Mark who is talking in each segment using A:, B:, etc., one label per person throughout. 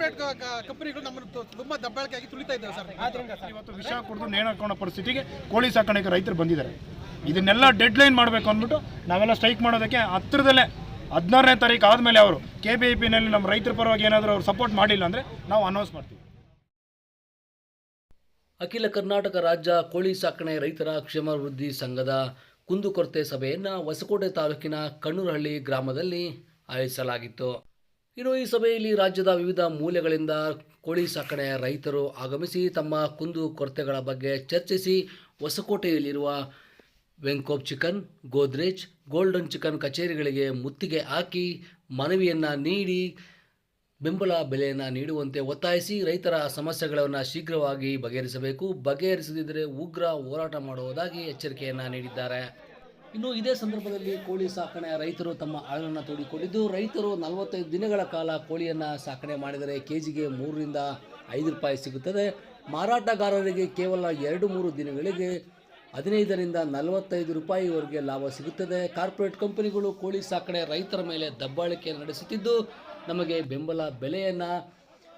A: Corporate ಕಂಪನಿಗಳು ನಮ್ಮನ್ನು ತುಂಬಾ ದಬ್ಬಾಳಿಕೆಯಾಗಿ ತುಳಿತಾ ಇದ್ದಾವೆ ಸರ್.
B: ಆದ್ರಿಂದ ಸರ್.
C: ಇವತ್ತು ವಿಷ ಕುಡಿದು ನೇಣ ಪರಿಸ್ಥಿತಿಗೆ ಕೋಳಿ ಸಾಕಾಣಿಕೆ ರೈತರು ಬಂದಿದ್ದಾರೆ. ಇದನ್ನೆಲ್ಲ ಡೆಡ್ ಲೈನ್ ಮಾಡಬೇಕು ಅಂದ್ಬಿಟ್ಟು ನಾವೆಲ್ಲ ಸ್ಟ್ರೈಕ್ ಮಾಡೋದಕ್ಕೆ ಹತ್ತಿರದಲ್ಲೇ ಹದಿನಾರನೇ ತಾರೀಕು ಆದಮೇಲೆ ಅವರು ಕೆ ಬಿ ಐ ಪಿನಲ್ಲಿ ನಮ್ಮ ರೈತರ ಪರವಾಗಿ ಏನಾದರೂ ಅವ್ರು ಸಪೋರ್ಟ್ ಮಾಡಿಲ್ಲ ಅಂದರೆ ನಾವು ಅನೌನ್ಸ್ ಮಾಡ್ತೀವಿ.
D: ಅಖಿಲ ಕರ್ನಾಟಕ ರಾಜ್ಯ ಕೋಳಿ ಸಾಕಣೆ ರೈತರ ಕ್ಷೇಮಾಭಿವೃದ್ಧಿ ಸಂಘದ ಕುಂದುಕೊರತೆ ಸಭೆಯನ್ನು ಹೊಸಕೋಟೆ ತಾಲೂಕಿನ ಕಣ್ಣೂರಹಳ್ಳಿ ಗ್ರಾಮದಲ್ಲಿ ಆಯೋಜಿಸಲಾಗಿತ್ತು. ಇನ್ನು ಈ ಸಭೆಯಲ್ಲಿ ರಾಜ್ಯದ ವಿವಿಧ ಮೂಲೆಗಳಿಂದ ಕೋಳಿ ಸಾಕಣೆ ರೈತರು ಆಗಮಿಸಿ ತಮ್ಮ ಕುಂದು ಕೊರತೆಗಳ ಬಗ್ಗೆ ಚರ್ಚಿಸಿ ಹೊಸಕೋಟೆಯಲ್ಲಿರುವ Venkob chicken, Godrej, golden chicken ಕಚೇರಿಗಳಿಗೆ ಮುತ್ತಿಗೆ ಹಾಕಿ ಮನವಿಯನ್ನು ನೀಡಿ ಬೆಂಬಲ ಬೆಲೆಯನ್ನು ನೀಡುವಂತೆ ಒತ್ತಾಯಿಸಿ ರೈತರ ಸಮಸ್ಯೆಗಳನ್ನು ಶೀಘ್ರವಾಗಿ ಬಗೆಹರಿಸಬೇಕು. ಬಗೆಹರಿಸದಿದ್ದರೆ ಉಗ್ರ ಹೋರಾಟ ಮಾಡುವುದಾಗಿ ಎಚ್ಚರಿಕೆಯನ್ನು ನೀಡಿದ್ದಾರೆ. ಇನ್ನು ಇದೇ ಸಂದರ್ಭದಲ್ಲಿ ಕೋಳಿ ಸಾಕಣೆ ರೈತರು ತಮ್ಮ ಆಳನ್ನು ತೋಡಿಕೊಂಡಿದ್ದು, ರೈತರು ನಲವತ್ತೈದು ದಿನಗಳ ಕಾಲ ಕೋಳಿಯನ್ನು ಸಾಕಣೆ ಮಾಡಿದರೆ ಕೆ ಜಿಗೆ ಮೂರರಿಂದ ಐದು ರೂಪಾಯಿ ಸಿಗುತ್ತದೆ. ಮಾರಾಟಗಾರರಿಗೆ ಕೇವಲ ಎರಡು ಮೂರು ದಿನಗಳಿಗೆ ಹದಿನೈದರಿಂದ ನಲವತ್ತೈದು ರೂಪಾಯಿವರೆಗೆ ಲಾಭ ಸಿಗುತ್ತದೆ. ಕಾರ್ಪೊರೇಟ್ ಕಂಪನಿಗಳು ಕೋಳಿ ಸಾಕಣೆ ರೈತರ ಮೇಲೆ ದಬ್ಬಾಳಿಕೆ ನಡೆಸುತ್ತಿದ್ದು, ನಮಗೆ ಬೆಂಬಲ ಬೆಲೆಯನ್ನು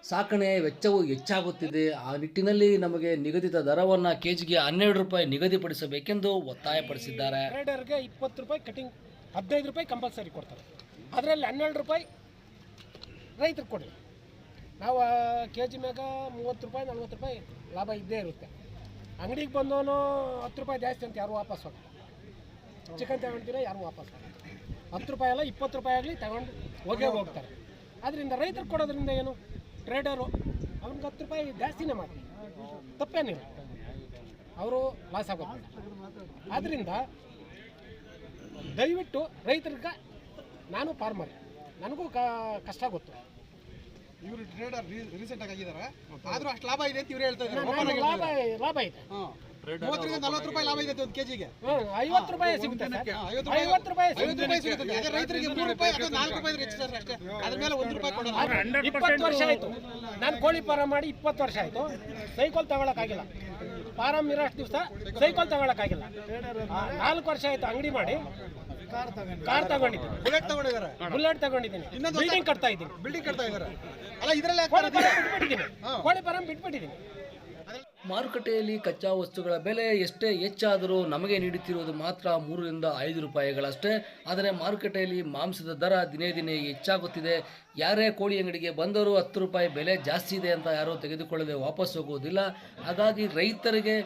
D: ಸಾಕಣೆ ವೆಚ್ಚವು ಹೆಚ್ಚಾಗುತ್ತಿದೆ. ಆ ನಿಟ್ಟಿನಲ್ಲಿ ನಮಗೆ ನಿಗದಿತ ದರವನ್ನು ಕೆ ಜಿಗೆ ಹನ್ನೆರಡು ರೂಪಾಯಿ ನಿಗದಿಪಡಿಸಬೇಕೆಂದು ಒತ್ತಾಯಪಡಿಸಿದ್ದಾರೆ.
B: ಟ್ರೇಡರ್ಗೆ ಇಪ್ಪತ್ತು ರೂಪಾಯಿ ಕಟಿಂಗ್, ಹದಿನೈದು ರೂಪಾಯಿ ಕಂಪಲ್ಸರಿ ಕೊಡ್ತಾರೆ. ಅದರಲ್ಲಿ ಹನ್ನೆರಡು ರೂಪಾಯಿ ರೈತರು ಕೊಡಿ ನಾವು ಕೆ ಜಿ ಮ್ಯಾಗ ಮೂವತ್ತು ರೂಪಾಯಿ, ನಲ್ವತ್ತು ರೂಪಾಯಿ ಲಾಭ ಇದ್ದೇ ಇರುತ್ತೆ. ಅಂಗಡಿಗೆ ಬಂದವನು ಹತ್ತು ರೂಪಾಯಿ ಜಾಸ್ತಿ ಅಂತ ಯಾರು ವಾಪಸ್ ಹೋಗ್ತಾರೆ ಚಿಕನ್ ತಗೊಂಡಿರ ಯಾರು ವಾಪಸ್ ಹೋಗ್ತಾರೆ ಹತ್ತು ರೂಪಾಯಿ ಅಲ್ಲ, ಇಪ್ಪತ್ತು ರೂಪಾಯಿ ಆಗಲಿ ತಗೊಂಡು ಹೋಗೇ ಹೋಗ್ತಾರೆ. ಅದರಿಂದ ರೈತರು ಕೊಡೋದ್ರಿಂದ ಏನು? ಟ್ರೇಡರು ಅವ್ನಿಗೆ ಹತ್ತು ರೂಪಾಯಿ ಜಾಸ್ತಿನೇ ಮಾಡಿ ತಪ್ಪೇನಿಲ್ಲ. ಅವರು ಲಾಸ್ ಆಗೋದು ಆದ್ದರಿಂದ ದಯವಿಟ್ಟು ರೈತರಿಗೆ ನಾನು ಫಾರ್ಮರ್ ನನಗೂ ಕಷ್ಟ ಗೊತ್ತು.
A: ಇವರು ಟ್ರೇಡರ್ ರೀಸೆಂಟ್ ಆಗಿ ಆಗಿದ್ದಾರೆ ಆದರೂ ಅಷ್ಟು ಲಾಭ ಇದೆ ಅಂತ ಇವರು ಹೇಳ್ತಾ ಇದ್ದಾರೆ
B: ಲಾಭ. ಲಾಭ ಇದೆ.
A: ಹಾ. ಮೂವತ್ತರಿಂದ ನಲವತ್ತು ರೂಪಾಯಿ ಲಾಭ ಇದೆ ಒಂದು ಕೆಜಿಗೆ.
B: ಐವತ್ತು ರೂಪಾಯಿ ಸಿಗುತ್ತೆ.
A: ಐವತ್ತು ರೂಪಾಯಿ
B: ಸಿಗುತ್ತೆ.
A: ಅದೇ ರೈತರಿಗೆ ಮೂರು ರೂಪಾಯಿ ಅಥವಾ ನಾಲ್ಕು ರೂಪಾಯಿ ಹೆಚ್ಚು ಸರ್ ಅಷ್ಟೇ. ಅದ್ರ ಮೇಲೆ ಒಂದು ರೂಪಾಯಿ ಕೊಡೋಣ
B: ಆದ್ರೆ ಇಪ್ಪತ್ತು ವರ್ಷ ಆಯ್ತು. ನಾನು ಕೋಳಿ ಫಾರಂ ಮಾಡಿ ಇಪ್ಪತ್ತು ವರ್ಷ ಆಯ್ತು. ಸೈಕಲ್ ತಗೊಳಕ್ಕಾಗಿಲ್ಲ. ಫಾರಂ ಇರೋಷ್ಟು ದಿವಸ ಸೈಕಲ್ ತಗೊಳಕ್ಕಾಗಿಲ್ಲ. ನಾಲ್ಕು ವರ್ಷ ಆಯ್ತು ಅಂಗಡಿ ಮಾಡಿ. ಕಾರ್ ತಗೊಂಡಿದ್ದೀನಿ
A: ಬುಲೆಟ್ ತಗೊಂಡಿದ್ದಾರೆ.
B: ಬುಲೆಟ್ ತಗೊಂಡಿದ್ದೀನಿ. ಬಿಲ್ಡಿಂಗ್ ಕಟ್ತಾ ಇದ್ದೀನಿ.
A: ಬಿಲ್ಡಿಂಗ್ ಕಟ್ತಾ ಇದ್ದಾರೆ. ಅಲ್ಲ ಇದರಲ್ಲೇ
B: ಕೋಳಿ ಫಾರಂ ಬಿಟ್ಬಿಟ್ಟಿದ್ದೀನಿ. ಕೋಳಿ ಫಾರಂ ಬಿಟ್ಬಿಟ್ಟಿದ್ದೀನಿ.
D: ಮಾರುಕಟ್ಟೆಯಲ್ಲಿ ಕಚ್ಚಾ ವಸ್ತುಗಳ ಬೆಲೆ ಎಷ್ಟೇ ಹೆಚ್ಚಾದರೂ ನಮಗೆ ನೀಡುತ್ತಿರುವುದು ಮಾತ್ರ ಮೂರರಿಂದ ಐದು ರೂಪಾಯಿಗಳಷ್ಟೇ. ಆದರೆ ಮಾರುಕಟ್ಟೆಯಲ್ಲಿ ಮಾಂಸದ ದರ ದಿನೇ ದಿನೇ ಹೆಚ್ಚಾಗುತ್ತಿದೆ. ಯಾರೇ ಕೋಳಿ ಅಂಗಡಿಗೆ ಬಂದರೂ ಹತ್ತು ರೂಪಾಯಿ ಬೆಲೆ ಜಾಸ್ತಿ ಇದೆ ಅಂತ ಯಾರೂ ತೆಗೆದುಕೊಳ್ಳದೆ ವಾಪಸ್ ಹೋಗುವುದಿಲ್ಲ. ಹಾಗಾಗಿ ರೈತರಿಗೆ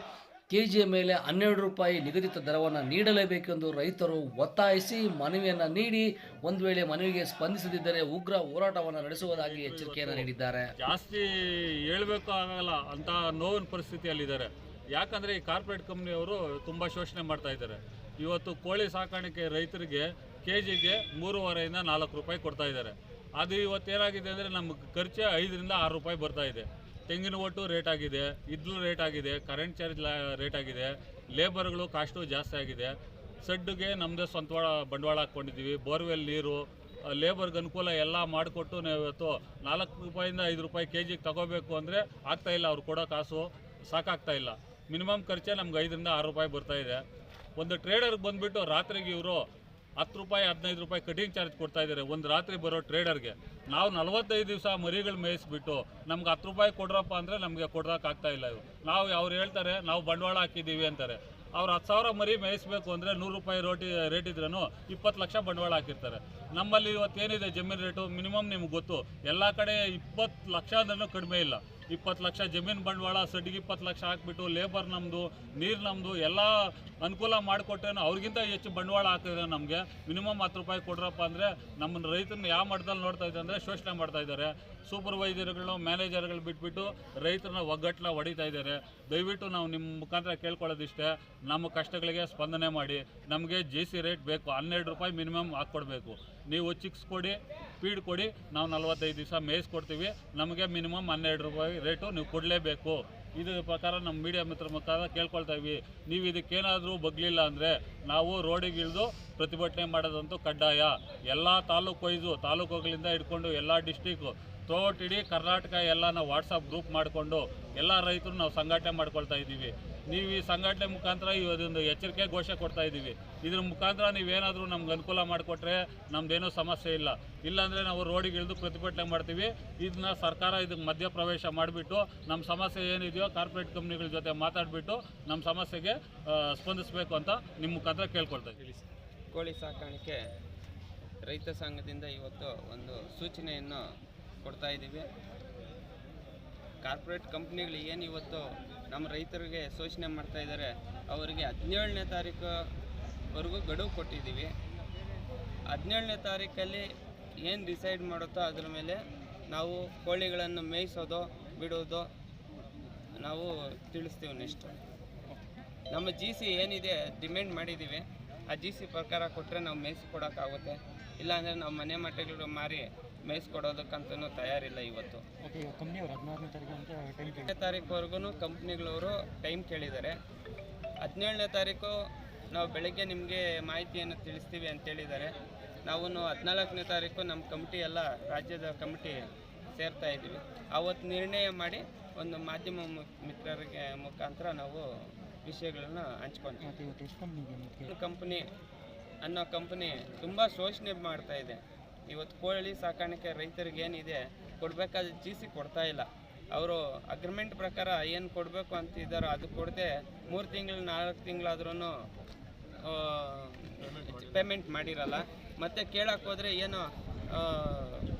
D: ಕೆ ಜಿಯ ಮೇಲೆ ಹನ್ನೆರಡು ರೂಪಾಯಿ ನಿಗದಿತ ದರವನ್ನು ನೀಡಲೇಬೇಕೆಂದು ರೈತರು ಒತ್ತಾಯಿಸಿ ಮನವಿಯನ್ನು ನೀಡಿ ಒಂದು ವೇಳೆ ಮನವಿಗೆ ಸ್ಪಂದಿಸದಿದ್ದರೆ ಉಗ್ರ ಹೋರಾಟವನ್ನು ನಡೆಸುವುದಾಗಿ ಎಚ್ಚರಿಕೆಯನ್ನು ನೀಡಿದ್ದಾರೆ.
E: ಜಾಸ್ತಿ ಹೇಳಬೇಕು ಆಗಲ್ಲ ಅಂತ ನೋವಿನ ಪರಿಸ್ಥಿತಿಯಲ್ಲಿದ್ದಾರೆ. ಯಾಕಂದರೆ ಈ ಕಾರ್ಪೊರೇಟ್ ಕಂಪ್ನಿಯವರು ತುಂಬ ಶೋಷಣೆ ಮಾಡ್ತಾ ಇದ್ದಾರೆ. ಇವತ್ತು ಕೋಳಿ ಸಾಕಾಣಿಕೆ ರೈತರಿಗೆ ಕೆ ಜಿಗೆ ಮೂರುವರೆಯಿಂದ ನಾಲ್ಕು ರೂಪಾಯಿ ಕೊಡ್ತಾ ಇದ್ದಾರೆ. ಅದು ಇವತ್ತೇನಾಗಿದೆ ಅಂದರೆ ನಮ್ಗೆ ಖರ್ಚು ಐದರಿಂದ ಆರು ರೂಪಾಯಿ ಬರ್ತಾ ಇದೆ. ತೆಂಗಿನ ಒಟ್ಟು ರೇಟ್ ಆಗಿದೆ, ಇದ್ಲು ರೇಟ್ ಆಗಿದೆ ಕರೆಂಟ್ ಚಾರ್ಜ್ ರೇಟ್ ಆಗಿದೆ ಲೇಬರ್ಗಳು ಕಾಸ್ಟು ಜಾಸ್ತಿ ಆಗಿದೆ. ಸಡ್ಡುಗೆ ನಮ್ಮದೇ ಸ್ವಂತ ಬಂಡವಾಳ ಹಾಕ್ಕೊಂಡಿದ್ದೀವಿ ಬೋರ್ವೆಲ್ ನೀರು ಲೇಬರ್ಗೆ ಅನುಕೂಲ ಎಲ್ಲ ಮಾಡಿಕೊಟ್ಟು ನಾವು ಇವತ್ತು ನಾಲ್ಕು ರೂಪಾಯಿಂದ ಐದು ರೂಪಾಯಿ ಕೆ ಜಿಗೆ ತಗೋಬೇಕು ಅಂದರೆ ಇಲ್ಲ, ಅವ್ರು ಕೊಡೋ ಕಾಸು ಸಾಕಾಗ್ತಾ ಇಲ್ಲ. ಮಿನಿಮಮ್ ಖರ್ಚೆ ನಮ್ಗೆ ಐದರಿಂದ ಆರು ರೂಪಾಯಿ ಬರ್ತಾಯಿದೆ ಒಂದು ಟ್ರೇಡರ್ಗೆ ಬಂದುಬಿಟ್ಟು ರಾತ್ರಿಗೆ ಇವರು ಹತ್ತು ರೂಪಾಯಿ, ಹದಿನೈದು ರೂಪಾಯಿ ಕಟಿಂಗ್ ಚಾರ್ಜ್ ಕೊಡ್ತಾ ಇದ್ದಾರೆ. ಒಂದು ರಾತ್ರಿ ಬರೋ ಟ್ರೇಡರ್ಗೆ ನಾವು ನಲವತ್ತೈದು ದಿವಸ ಮರಿಗಳು ಮೇಯಿಸ್ಬಿಟ್ಟು ನಮ್ಗೆ ಹತ್ತು ರೂಪಾಯಿ ಕೊಡ್ರಪ್ಪ ಅಂದರೆ ನಮಗೆ ಕೊಡೋಕ್ಕಾಗ್ತಾ ಇಲ್ಲ ಇವು ನಾವು ಅವ್ರು ಹೇಳ್ತಾರೆ, ನಾವು ಬಂಡವಾಳ ಹಾಕಿದ್ದೀವಿ ಅಂತಾರೆ. ಅವ್ರು ಹತ್ತು ಸಾವಿರ ಮರಿ ಮೇಯಿಸ್ಬೇಕು ಅಂದರೆ ನೂರು ರೂಪಾಯಿ ರೋಟಿ, ರೇಟ್ ಇದ್ರೂ ಇಪ್ಪತ್ತು ಲಕ್ಷ ಬಂಡವಾಳ ಹಾಕಿರ್ತಾರೆ. ನಮ್ಮಲ್ಲಿ ಇವತ್ತೇನಿದೆ ಜಮೀನು ರೇಟು? ಮಿನಿಮಮ್ ನಿಮ್ಗೆ ಗೊತ್ತು. ಎಲ್ಲ ಕಡೆ ಇಪ್ಪತ್ತು ಲಕ್ಷ ಅಂದ್ರೂ ಕಡಿಮೆ ಇಲ್ಲ. ಇಪ್ಪತ್ತು ಲಕ್ಷ ಜಮೀನು ಬಂಡವಾಳ, ಸಡ್ಡಿಗೆ ಇಪ್ಪತ್ತು ಲಕ್ಷ ಹಾಕ್ಬಿಟ್ಟು ಲೇಬರ್ ನಮ್ಮದು ನೀರು ನಮ್ಮದು ಎಲ್ಲ ಅನುಕೂಲ ಮಾಡಿಕೊಟ್ಟೆ ಅವ್ರಿಗಿಂತ ಹೆಚ್ಚು ಬಂಡವಾಳ ಹಾಕಿದ್ರೆ ನಮಗೆ ಮಿನಿಮಮ್ ಹತ್ತು ರೂಪಾಯಿ ಕೊಡ್ರಪ್ಪ ಅಂದರೆ ನಮ್ಮನ್ನು ರೈತರನ್ನ ಯಾವ ಮಟ್ಟದಲ್ಲಿ ನೋಡ್ತಾ ಇದ್ದಾರೆ ಅಂದರೆ ಶೋಷಣೆ ಮಾಡ್ತಾ ಇದ್ದಾರೆ. ಸೂಪರ್ವೈಸರ್ಗಳು ಮ್ಯಾನೇಜರ್ಗಳು ಬಿಟ್ಬಿಟ್ಟು ರೈತರನ್ನ ಒಗ್ಗಟ್ಟಲ ಹೊಡಿತಾ ಇದ್ದಾರೆ. ದಯವಿಟ್ಟು ನಾವು ನಿಮ್ಮ ಮುಖಾಂತರ ಕೇಳ್ಕೊಳ್ಳೋದಿಷ್ಟೇ. ನಮ್ಮ ಕಷ್ಟಗಳಿಗೆ ಸ್ಪಂದನೆ ಮಾಡಿ. ನಮಗೆ ಜೆ ರೇಟ್ ಬೇಕು. ಹನ್ನೆರಡು ರೂಪಾಯಿ ಮಿನಿಮಮ್ ಹಾಕ್ಕೊಡ್ಬೇಕು. ನೀವು ಚಿಕ್ಸ್ ಕೊಡಿ ಫೀಡ್ ಕೊಡಿ, ನಾವು ನಲ್ವತ್ತೈದು ದಿವಸ ಮೇಯಿಸ್ಕೊಡ್ತೀವಿ ನಮಗೆ ಮಿನಿಮಮ್ ಹನ್ನೆರಡು ರೂಪಾಯಿ ರೇಟು ನೀವು ಕೊಡಲೇಬೇಕು. ಇದರ ಪ್ರಕಾರ ನಮ್ಮ ಮೀಡಿಯಾ ಮಿತ್ರ ಮುಖಾಂತರ ಕೇಳ್ಕೊಳ್ತಾ ಇವಿ ನೀವು ಇದಕ್ಕೇನಾದರೂ ಬಗ್ಲಿಲ್ಲ ಅಂದರೆ ನಾವು ರೋಡಿಗೆ ಇಳಿದು ಪ್ರತಿಭಟನೆ ಮಾಡೋದಂತೂ ಕಡ್ಡಾಯ. ಎಲ್ಲ ತಾಲೂಕು ವೈಸು ತಾಲೂಕುಗಳಿಂದ ಹಿಡ್ಕೊಂಡು ಎಲ್ಲ ಡಿಸ್ಟಿಕ್ಕು ಥ್ರೋಟ್ ಇಡೀ ಕರ್ನಾಟಕ ಎಲ್ಲ ನಾವು ವಾಟ್ಸಪ್ ಗ್ರೂಪ್ ಮಾಡಿಕೊಂಡು ಎಲ್ಲ ರೈತರು ನಾವು ಸಂಘಟನೆ ಮಾಡ್ಕೊಳ್ತಾ ಇದ್ದೀವಿ. ನೀವು ಈ ಸಂಘಟನೆ ಮುಖಾಂತರ ಇವರೊಂದು ಎಚ್ಚರಿಕೆ ಘೋಷಣೆ ಕೊಡ್ತಾ ಇದ್ದೀವಿ. ಇದ್ರ ಮುಖಾಂತರ ನೀವೇನಾದರೂ ನಮ್ಗೆ ಅನುಕೂಲ ಮಾಡಿಕೊಟ್ರೆ ನಮ್ಮದೇನೂ ಸಮಸ್ಯೆ ಇಲ್ಲ. ಇಲ್ಲಾಂದರೆ ನಾವು ರೋಡಿಗೆ ಇಳಿದು ಪ್ರತಿಭಟನೆ ಮಾಡ್ತೀವಿ. ಇದನ್ನ ಸರ್ಕಾರ ಇದಕ್ಕೆ ಮಧ್ಯ ಪ್ರವೇಶ ಮಾಡಿಬಿಟ್ಟು ನಮ್ಮ ಸಮಸ್ಯೆ ಏನಿದೆಯೋ ಕಾರ್ಪೊರೇಟ್ ಕಂಪ್ನಿಗಳ ಜೊತೆ ಮಾತಾಡಿಬಿಟ್ಟು ನಮ್ಮ ಸಮಸ್ಯೆಗೆ ಸ್ಪಂದಿಸಬೇಕು ಅಂತ ನಿಮ್ಮ ಮುಖಾಂತರ ಕೇಳ್ಕೊಳ್ತಾ ಇದ್ದೀವಿ
F: ಕೋಳಿ ಸಾಕಾಣಿಕೆ ರೈತ ಸಂಘದಿಂದ ಇವತ್ತು ಒಂದು ಸೂಚನೆಯನ್ನು ಕೊಡ್ತಾ ಇದ್ದೀವಿ. ಕಾರ್ಪೊರೇಟ್ ಕಂಪ್ನಿಗಳು ಏನು ಇವತ್ತು ನಮ್ಮ ರೈತರಿಗೆ ಶೋಷಣೆ ಮಾಡ್ತಾ ಇದ್ದಾರೆ, ಅವರಿಗೆ ಹದಿನೇಳನೇ ತಾರೀಕುವರೆಗೂ ಗಡುವು ಕೊಟ್ಟಿದ್ದೀವಿ. ಹದಿನೇಳನೇ ತಾರೀಕಲ್ಲಿ ಏನು ಡಿಸೈಡ್ ಮಾಡುತ್ತೋ ಅದ್ರ ಮೇಲೆ ನಾವು ಕೋಳಿಗಳನ್ನು ಮೇಯಿಸೋದು, ಬಿಡೋದು ನಾವು ತಿಳಿಸ್ತೀವಿ ನೆಕ್ಸ್ಟ್ ನಮ್ಮ ಜಿ ಸಿ ಏನಿದೆ ಡಿಮ್ಯಾಂಡ್ ಮಾಡಿದ್ದೀವಿ, ಆ ಜಿ ಸಿ ಪ್ರಕಾರ ಕೊಟ್ಟರೆ ನಾವು ಮೇಯಿಸಿಕೊಡೋಕ್ಕಾಗುತ್ತೆ ಇಲ್ಲಾಂದರೆ ನಾವು ಮನೆ ಮಟ್ಟಗಳು ಮಾರಿ ಮೇಯಿಸ್ಕೊಡೋದಕ್ಕಂತೂ ತಯಾರಿಲ್ಲ ಇವತ್ತು. ಹದಿನೇಳನೇ ತಾರೀಕುವರೆಗೂ ಕಂಪ್ನಿಗಳವರು ಟೈಮ್ ಕೇಳಿದ್ದಾರೆ. ಹದಿನೇಳನೇ ತಾರೀಕು ನಾವು ಬೆಳಗ್ಗೆ ನಿಮಗೆ ಮಾಹಿತಿಯನ್ನು ತಿಳಿಸ್ತೀವಿ ಅಂತೇಳಿದ್ದಾರೆ ನಾವು ಹದಿನಾಲ್ಕನೇ ತಾರೀಕು ನಮ್ಮ ಕಮಿಟಿ ಎಲ್ಲ ರಾಜ್ಯದ ಕಮಿಟಿ ಸೇರ್ತಾ ಇದ್ದೀವಿ. ಅವತ್ತು ನಿರ್ಣಯ ಮಾಡಿ ಒಂದು ಮಾಧ್ಯಮ ಮಿತ್ರರಿಗೆ ಮುಖಾಂತರ ನಾವು ವಿಷಯಗಳನ್ನು ಹಂಚ್ಕೊಂತೀವಿ ಕಂಪ್ನಿ ಅನ್ನೋ ಕಂಪ್ನಿ ತುಂಬ ಶೋಷಣೆ ಮಾಡ್ತಾ ಇದೆ. ಇವತ್ತು ಕೋಳಿ ಸಾಕಾಣಿಕೆ ರೈತರಿಗೆ ಏನಿದೆ, ಕೊಡಬೇಕಾದ ಜಿ ಸಿ ಕೊಡ್ತಾ ಇಲ್ಲ. ಅವರು ಅಗ್ರಿಮೆಂಟ್ ಪ್ರಕಾರ ಏನು ಕೊಡಬೇಕು ಅಂತಿದ್ದಾರೋ ಅದು ಕೊಡದೆ ಮೂರು ತಿಂಗಳು, ನಾಲ್ಕು ತಿಂಗಳಾದ್ರೂ ಪೇಮೆಂಟ್ ಮಾಡಿರಲ್ಲ. ಮತ್ತು ಕೇಳಕ್ಕೆ ಹೋದರೆ ಏನೋ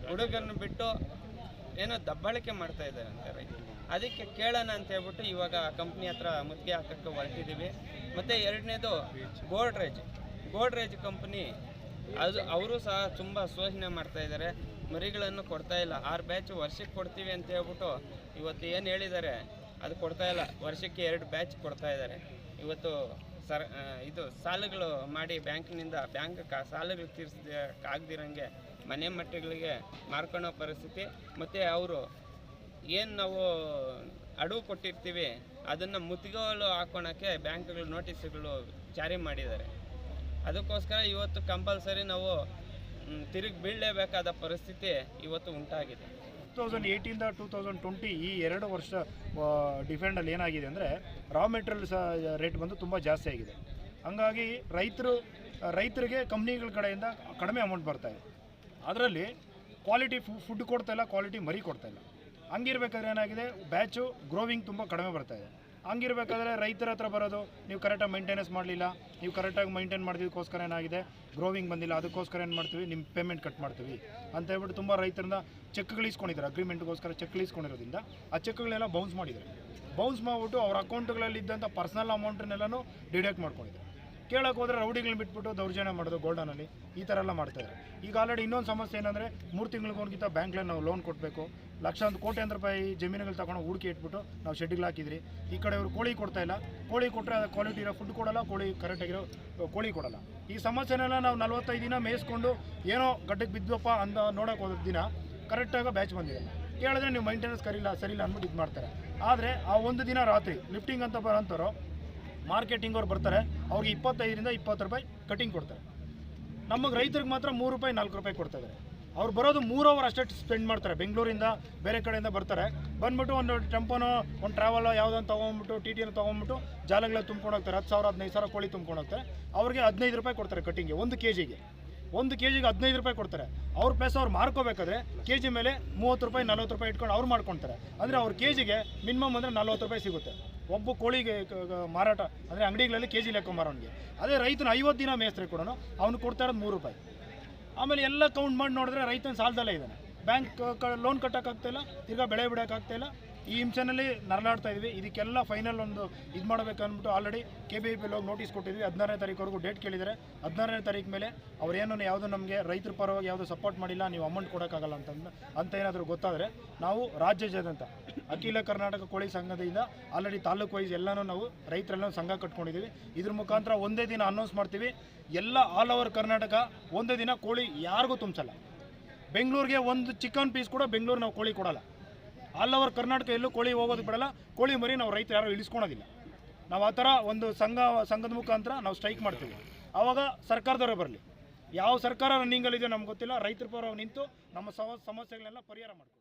F: ಹುಡುಗರನ್ನ ಬಿಟ್ಟು ಏನೋ ದಬ್ಬಾಳಿಕೆ ಮಾಡ್ತಾ ಇದ್ದಾರೆ ಅಂತ ರೈತರು ಅದಕ್ಕೆ ಕೇಳೋಣ ಅಂತ ಹೇಳ್ಬಿಟ್ಟು ಇವಾಗ ಕಂಪ್ನಿ ಹತ್ರ ಮುತ್ತಿಗೆ ಹಾಕಕ್ಕೆ ಹೊರಟಿದ್ದೀವಿ. ಮತ್ತು ಎರಡನೇದು ಗೋಡ್ರೇಜ್ ಗೋಡ್ರೇಜ್ ಕಂಪ್ನಿ ಅದು ಅವರು ಸಹ ತುಂಬ ಶೋಷಣೆ ಮಾಡ್ತಾ ಇದ್ದಾರೆ. ಮರಿಗಳನ್ನು ಕೊಡ್ತಾ ಇಲ್ಲ. ಆರು ಬ್ಯಾಚ್ ವರ್ಷಕ್ಕೆ ಕೊಡ್ತೀವಿ ಅಂತ ಹೇಳ್ಬಿಟ್ಟು ಇವತ್ತು ಏನು ಹೇಳಿದ್ದಾರೆ? ಅದು ಕೊಡ್ತಾ ಇಲ್ಲ. ವರ್ಷಕ್ಕೆ ಎರಡು ಬ್ಯಾಚ್ ಕೊಡ್ತಾ ಇದ್ದಾರೆ. ಇವತ್ತು ಸರ್ ಇದು ಸಾಲಗಳು ಮಾಡಿ ಬ್ಯಾಂಕ್ನಿಂದ ಬ್ಯಾಂಕ್ ಕಾ, ಸಾಲಗಳು ತೀರಿಸ್ದ ಮನೆ ಮಟ್ಟಗಳಿಗೆ ಮಾರ್ಕೊಳ್ಳೋ ಪರಿಸ್ಥಿತಿ. ಮತ್ತು ಅವರು ಏನು ನಾವು ಅಡವು ಕೊಟ್ಟಿರ್ತೀವಿ, ಅದನ್ನು ಮುತ್ತಿಗೆಗಳು ಹಾಕೋಣಕ್ಕೆ ಬ್ಯಾಂಕ್ಗಳು ನೋಟಿಸ್ಗಳು ಜಾರಿ ಮಾಡಿದ್ದಾರೆ. ಅದಕ್ಕೋಸ್ಕರ ಇವತ್ತು ಕಂಪಲ್ಸರಿ ನಾವು ತಿರುಗಿ ಬೀಳಲೇಬೇಕಾದ ಪರಿಸ್ಥಿತಿ ಇವತ್ತು ಉಂಟಾಗಿದೆ.
C: ಟೂ ತೌಸಂಡ್ ಏಯ್ಟೀನ್ದ ಟೂ ತೌಸಂಡ್ ಟ್ವೆಂಟಿ ಈ ಎರಡು ವರ್ಷ ಡಿಫೆಂಡಲ್ಲಿ ಏನಾಗಿದೆ ಅಂದರೆ ರಾ ಮೆಟೀರಿಯಲ್ಸ್ ರೇಟ್ ಬಂದು ತುಂಬ ಜಾಸ್ತಿ ಆಗಿದೆ. ಹಂಗಾಗಿ ರೈತರು, ರೈತರಿಗೆ ಕಂಪ್ನಿಗಳ ಕಡೆಯಿಂದ ಕಡಿಮೆ ಅಮೌಂಟ್ ಬರ್ತಾ ಇದೆ. ಅದರಲ್ಲಿ ಕ್ವಾಲಿಟಿ ಫುಡ್ ಕೊಡ್ತಾ ಇಲ್ಲ ಕ್ವಾಲಿಟಿ ಮರಿ ಕೊಡ್ತಾ ಇಲ್ಲ. ಹಂಗಿರ್ಬೇಕಾದ್ರೆ ಏನಾಗಿದೆ ಬ್ಯಾಚು ಗ್ರೋವಿಂಗ್ ತುಂಬ ಕಡಿಮೆ ಬರ್ತಾ ಇದೆ. ಹಂಗಿರ್ಬೇಕಾದ್ರೆ ರೈತರ ಹತ್ರ ಬರೋದು, ನೀವು ಕರೆಕ್ಟಾಗಿ ಮೈಂಟೆನೆನ್ಸ್ ಮಾಡಲಿಲ್ಲ, ನೀವು ಕರೆಕ್ಟಾಗಿ ಮೈಂಟೈನ್ ಮಾಡಿದಕ್ಕೋಸ್ಕರ ಏನಾಗಿದೆ? ಗ್ರೋವಿಂಗ್ ಬಂದಿಲ್ಲ, ಅದಕ್ಕೋಸ್ಕರ ಏನು ಮಾಡ್ತೀವಿ? ನಿಮ್ಮ ಪೇಮೆಂಟ್ ಕಟ್ ಮಾಡ್ತೀವಿ. ಅಂತ ಹೇಳ್ಬಿಟ್ಟು ತುಂಬ ರೈತರಿಂದ ಚೆಕ್ಗಳು ಇಸ್ಕೊಂಡಿದ್ದಾರೆ ಅಗ್ರಿಮೆಂಟ್ಗೋಸ್ಕರ ಚೆಕ್ಗಳು ಇಸ್ಕೊಂಡಿರೋದ್ರಿಂದ ಆ ಚೆಕ್ಗಳೆಲ್ಲ ಬೌನ್ಸ್ ಮಾಡಿದ್ದಾರೆ. ಬೌನ್ಸ್ ಮಾಡಿಬಿಟ್ಟು ಅವ್ರ ಅಕೌಂಟ್ಗಳಲ್ಲಿದ್ದಂಥ ಪರ್ಸನಲ್ ಅಮೌಂಟನ್ನೆಲ್ಲನೂ ಡಿಡಕ್ಟ್ ಮಾಡ್ಕೊಂಡಿದ್ದಾರೆ. ಕೇಳಕ್ಕೆ ಹೋದ್ರೆ ರೌಡಿಗಳನ್ನ ಬಿಟ್ಬಿಟ್ಟು ದೌರ್ಜನ್ಯ ಮಾಡೋದು ಗೋಲ್ಡನಲ್ಲಿ ಈ ಥರ ಎಲ್ಲ ಮಾಡ್ತಾರೆ ಈಗ ಆಲ್ರೆಡಿ ಇನ್ನೊಂದು ಸಮಸ್ಯೆ ಏನಂದರೆ ಮೂರು ತಿಂಗಳಿಗೊಂದ್ಗಿಂತ ಬ್ಯಾಂಕ್ಲಲ್ಲಿ ನಾವು ಲೋನ್ ಕೊಡಬೇಕು. ಲಕ್ಷಾಂತರ ಕೋಟ್ಯಾಂತರ ರೂಪಾಯಿ ಜಮೀನುಗಳು ತಗೊಂಡು ಹೂಡಿಕೆ ಇಟ್ಬಿಟ್ಟು ನಾವು ಶೆಡ್ಡಿಗೆ ಹಾಕಿದ್ರಿ. ಈ ಕಡೆ ಅವರು ಕೋಳಿ ಕೊಡ್ತಾ ಇಲ್ಲ. ಕೋಳಿ ಕೊಟ್ಟರೆ ಅದು ಕ್ವಾಲಿಟಿ ಇರೋ ಫುಡ್ ಕೊಡಲ್ಲ, ಕೋಳಿ ಕರೆಕ್ಟಾಗಿರೋ ಕೋಳಿ ಕೊಡಲ್ಲ. ಈ ಸಮಸ್ಯೆನೆಲ್ಲ ನಾವು ನಲ್ವತ್ತೈದು ದಿನ ಮೇಯಿಸ್ಕೊಂಡು ಏನೋ ಗಡ್ಡಕ್ಕೆ ಬಿದ್ದಪ್ಪ ಅಂತ ನೋಡೋಕೆ ಹೋದ ದಿನ ಕರೆಕ್ಟಾಗಿ ಬ್ಯಾಚ್ ಬಂದಿದೆ. ಕೇಳಿದ್ರೆ ನೀವು ಮೈಂಟೆನೆನ್ಸ್ ಕರಿಲ್ಲ ಸರಿಲ್ಲ ಅಂದ್ಬಿಟ್ಟು ಇದು ಮಾಡ್ತಾರೆ. ಆದರೆ ಆ ಒಂದು ದಿನ ರಾತ್ರಿ ಲಿಫ್ಟಿಂಗ್ ಅಂತ ಬರೋಂಥವ್ರು ಮಾರ್ಕೆಟಿಂಗ್ ಅವ್ರು ಬರ್ತಾರೆ. ಅವ್ರಿಗೆ ಇಪ್ಪತ್ತೈದರಿಂದ ಇಪ್ಪತ್ತು ರೂಪಾಯಿ ಕಟಿಂಗ್ ಕೊಡ್ತಾರೆ. ನಮಗೆ ರೈತರಿಗೆ ಮಾತ್ರ ಮೂರು ರೂಪಾಯಿ, ನಾಲ್ಕು ರೂಪಾಯಿ ಕೊಡ್ತಾ ಇದ್ದಾರೆ ಅವ್ರು ಬರೋದು ಮೂರು ಅವರ್ ಅಷ್ಟೇ ಸ್ಪೆಂಡ್ ಮಾಡ್ತಾರೆ. ಬೆಂಗಳೂರಿಂದ ಬೇರೆ ಕಡೆಯಿಂದ ಬರ್ತಾರೆ. ಬಂದ್ಬಿಟ್ಟು ಒಂದು ಟೆಂಪೋನೋ ಒಂದು ಟ್ರಾವೆಲೋ ಯಾವುದನ್ನು ತೊಗೊಂಬಿಟ್ಟು ಟಿ ಟಿನ ತೊಗೊಂಬಿಟ್ಟು ಜಾಲಗಳ ತುಂಬ್ಕೊಂಡು ಹೋಗ್ತಾರೆ. ಹತ್ತು ಸಾವಿರ, ಹದಿನೈದು ಸಾವಿರ ಕೋಳಿ ತುಂಬ್ಕೊಂಡು ಹೋಗ್ತಾರೆ. ಅವ್ರಿಗೆ ಹದಿನೈದು ರೂಪಾಯಿ ಕೊಡ್ತಾರೆ ಕಟಿಂಗ್ಗೆ ಒಂದು ಕೆ ಜಿಗೆ ಒಂದು ಕೆ ಜಿಗೆ ಹದಿನೈದು ರೂಪಾಯಿ ಕೊಡ್ತಾರೆ. ಅವ್ರ ಪ್ಲೇಸ್ ಅವ್ರು ಮಾರ್ಕೋಬೇಕಾದ್ರೆ ಕೆ ಜಿ ಮೇಲೆ ಮೂವತ್ತು ರೂಪಾಯಿ, ನಲ್ವತ್ತು ರೂಪಾಯಿ ಇಟ್ಕೊಂಡು ಅವ್ರು ಮಾಡ್ಕೊಳ್ತಾರೆ ಅಂದರೆ ಅವ್ರ ಕೆ ಜಿಗೆ ಮಿನಿಮಮ್ ಅಂದರೆ ನಲ್ವತ್ತು ರೂಪಾಯಿ ಸಿಗುತ್ತೆ. ಒಬ್ಬ ಕೋಳಿಗೆ ಮಾರಾಟ, ಅಂದರೆ ಅಂಗಡಿಗಳಲ್ಲಿ ಕೆ ಜಿ ಲೆಕ್ಕ ಮಾರೋನಿಗೆ. ಅದೇ ರೈತನ ಐವತ್ತು ದಿನ ಮೇಸ್ತ್ರಿ ಕೊಡೋನು, ಅವ್ನು ಕೊಡ್ತಾ ಇರೋದು ಮೂರು ರೂಪಾಯಿ. ಆಮೇಲೆ ಎಲ್ಲ ಕೌಂಟ್ ಮಾಡಿ ನೋಡಿದ್ರೆ ರೈತನ ಸಾಲದಲ್ಲೇ ಇದ್ದಾನೆ. ಬ್ಯಾಂಕ್ ಲೋನ್ ಕಟ್ಟೋಕ್ಕಾಗ್ತಾಯಿಲ್ಲ ತಿರ್ಗಾ ಬೆಳೆ ಬಿಡೋಕ್ಕಾಗ್ತಾಯಿಲ್ಲ ಈ ಹಿಂಸೆನಲ್ಲಿ ನರಳಾಡ್ತಾ ಇದ್ವಿ ಇದಕ್ಕೆಲ್ಲ ಫೈನಲ್ ಒಂದು ಇದು ಮಾಡಬೇಕು ಅಂದ್ಬಿಟ್ಟು ಆಲ್ರೆಡಿ ಕೆ ಬಿ ಪಿ ಹೋಗಿ ನೋಟಿಸ್ ಕೊಟ್ಟಿದ್ವಿ. ಹದಿನಾರನೇ ತಾರೀಕುವರೆಗೂ ಡೇಟ್ ಕೇಳಿದರೆ ಹದಿನಾರನೇ ತಾರೀಕು ಮೇಲೆ ಅವರೇನೂ ಯಾವುದು ನಮಗೆ ರೈತರ ಪರವಾಗಿ ಯಾವುದು ಸಪೋರ್ಟ್ ಮಾಡಿಲ್ಲ, ನೀವು ಅಮೌಂಟ್ ಕೊಡೋಕ್ಕಾಗಲ್ಲ ಅಂತಂದು ಅಂತ ಏನಾದರೂ ಗೊತ್ತಾದರೆ ನಾವು ರಾಜ್ಯಾದ್ಯಂತ ಅಖಿಲ ಕರ್ನಾಟಕ ಕೋಳಿ ಸಂಘದಿಂದ ಆಲ್ರೆಡಿ ತಾಲೂಕು ವೈಸ್ ಎಲ್ಲನೂ ನಾವು ರೈತರೆಲ್ಲ ಸಂಘ ಕಟ್ಕೊಂಡಿದ್ದೀವಿ. ಇದ್ರ ಮುಖಾಂತರ ಒಂದೇ ದಿನ ಅನೌನ್ಸ್ ಮಾಡ್ತೀವಿ. ಎಲ್ಲ ಆಲ್ ಓವರ್ ಕರ್ನಾಟಕ ಒಂದೇ ದಿನ ಕೋಳಿ ಯಾರಿಗೂ ತುಂಬಿಸಲ್ಲ. ಬೆಂಗಳೂರಿಗೆ ಒಂದು ಚಿಕನ್ ಪೀಸ್ ಕೂಡ ಬೆಂಗಳೂರು ನಾವು ಕೋಳಿ ಕೊಡಲ್ಲ. ಆಲ್ ಓವರ್ ಕರ್ನಾಟಕ ಎಲ್ಲೂ ಕೋಳಿ ಹೋಗೋದು ಬಿಡಲ್ಲ. ಕೋಳಿ ಮರಿ ನಾವು ರೈತರು ಯಾರು ಇಳಿಸ್ಕೊಳೋದಿಲ್ಲ. ನಾವು ಆ ಥರ ಒಂದು ಸಂಘ, ಸಂಘದ ಮುಖಾಂತರ ನಾವು ಸ್ಟ್ರೈಕ್ ಮಾಡ್ತೀವಿ. ಆವಾಗ ಸರ್ಕಾರದವರೇ ಬರಲಿ. ಯಾವ ಸರ್ಕಾರ ರನ್ನಿಂಗಲ್ಲಿದೆಯೋ ನಮ್ಗೆ ಗೊತ್ತಿಲ್ಲ. ರೈತರ ಪರವಾಗಿ ನಿಂತು ನಮ್ಮ ಸಮ ಸಮಸ್ಯೆಗಳನ್ನೆಲ್ಲ ಪರಿಹಾರ ಮಾಡ್ಕೊಂಡು